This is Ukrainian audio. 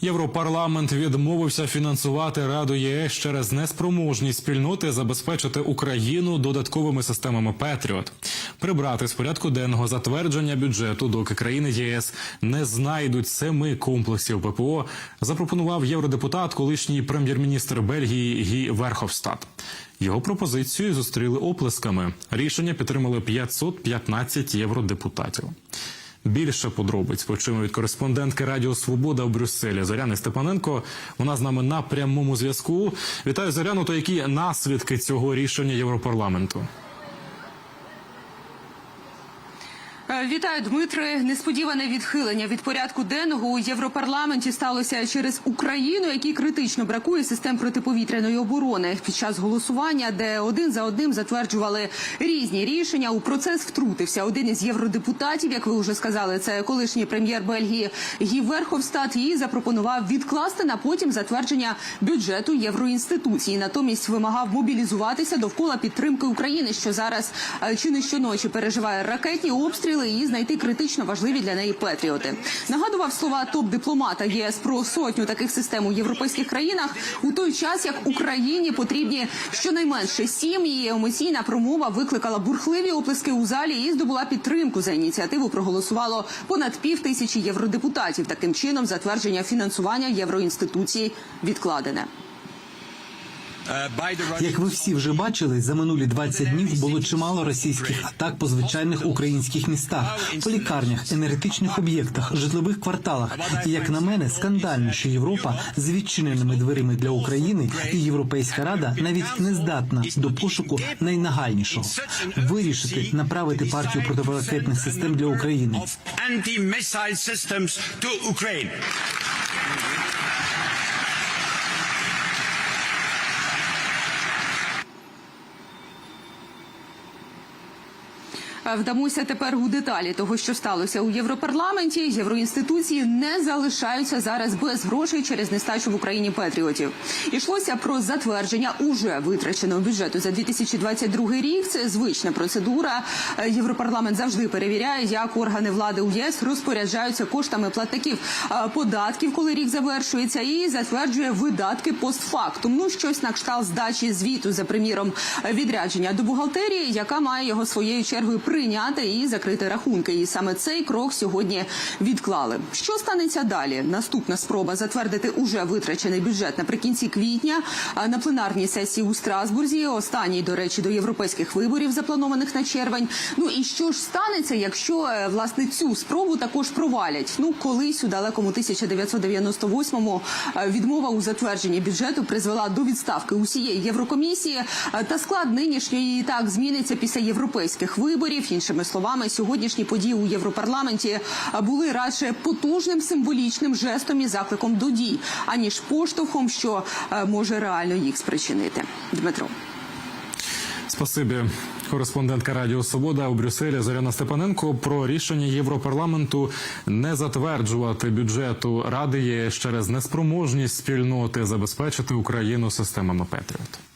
Європарламент відмовився фінансувати Раду ЄС через неспроможність спільноти забезпечити Україну додатковими системами Петріот, прибрати з порядку денного затвердження бюджету, доки країни ЄС не знайдуть семи комплексів ППО. Запропонував євродепутат, колишній прем'єр-міністр Бельгії Гі Верховстат. Його пропозицію зустріли оплесками. Рішення підтримали 515 євродепутатів. Більше подробиць почуємо від кореспондентки Радіо Свобода в Брюсселі Зоряни Степаненко. Вона з нами на прямому зв'язку. Вітаю Зоряну. То які наслідки цього рішення Європарламенту? Вітаю, Дмитре. Несподіване відхилення від порядку денного у Європарламенті сталося через Україну, якій критично бракує систем протиповітряної оборони. Під час голосування, де один за одним затверджували різні рішення, у процес втрутився один із євродепутатів, як ви вже сказали, це колишній прем'єр Бельгії Гі Верховстат, і запропонував відкласти на потім затвердження бюджету євроінституції. Натомість вимагав мобілізуватися довкола підтримки України, що зараз е, чи не щоночі переживає ракетні обстріли і знайти критично важливі для неї патріоти. Нагадував слова топ-дипломата ЄС про сотню таких систем у європейських країнах у той час, як Україні потрібні щонайменше сім. Її емоційна промова викликала бурхливі оплески у залі і здобула підтримку за ініціативу. Проголосувало понад пів тисячі євродепутатів. Таким чином, затвердження фінансування євроінституції відкладене. Як ви всі вже бачили, за минулі 20 днів було чимало російських атак по звичайних українських містах, по лікарнях, енергетичних об'єктах, житлових кварталах. І як на мене, скандально, що Європа з відчиненими дверима для України і Європейська Рада навіть не здатна до пошуку найнагальнішого вирішити направити партію протиракетних систем для України. Вдамося тепер у деталі того, що сталося у Європарламенті. Євроінституції не залишаються зараз без грошей через нестачу в Україні патріотів. Ішлося про затвердження уже витраченого бюджету за 2022 рік. Це звична процедура. Е, Європарламент завжди перевіряє, як органи влади у ЄС розпоряджаються коштами платників е, податків, коли рік завершується, і затверджує видатки постфактум. Ну щось на кшталт здачі звіту за приміром е, відрядження до бухгалтерії, яка має його своєю чергою прийняти і закрити рахунки. І саме цей крок сьогодні відклали. Що станеться далі? Наступна спроба затвердити уже витрачений бюджет наприкінці квітня на пленарній сесії у Страсбурзі. Останній, до речі, до європейських виборів, запланованих на червень. Ну і що ж станеться, якщо е, власне цю спробу також провалять? Ну колись у далекому 1998-му е, відмова у затвердженні бюджету призвела до відставки усієї Єврокомісії. Е, Та склад нинішньої і так зміниться після європейських виборів. Іншими словами, сьогоднішні події у Європарламенті були радше потужним символічним жестом і закликом до дій, аніж поштовхом, що е, може реально їх спричинити. Дмитро. Спасибі. Кореспондентка Радіо Свобода у Брюсселі Зоряна Степаненко про рішення Європарламенту не затверджувати бюджету Ради ЄС через неспроможність спільноти забезпечити Україну системами Петріот.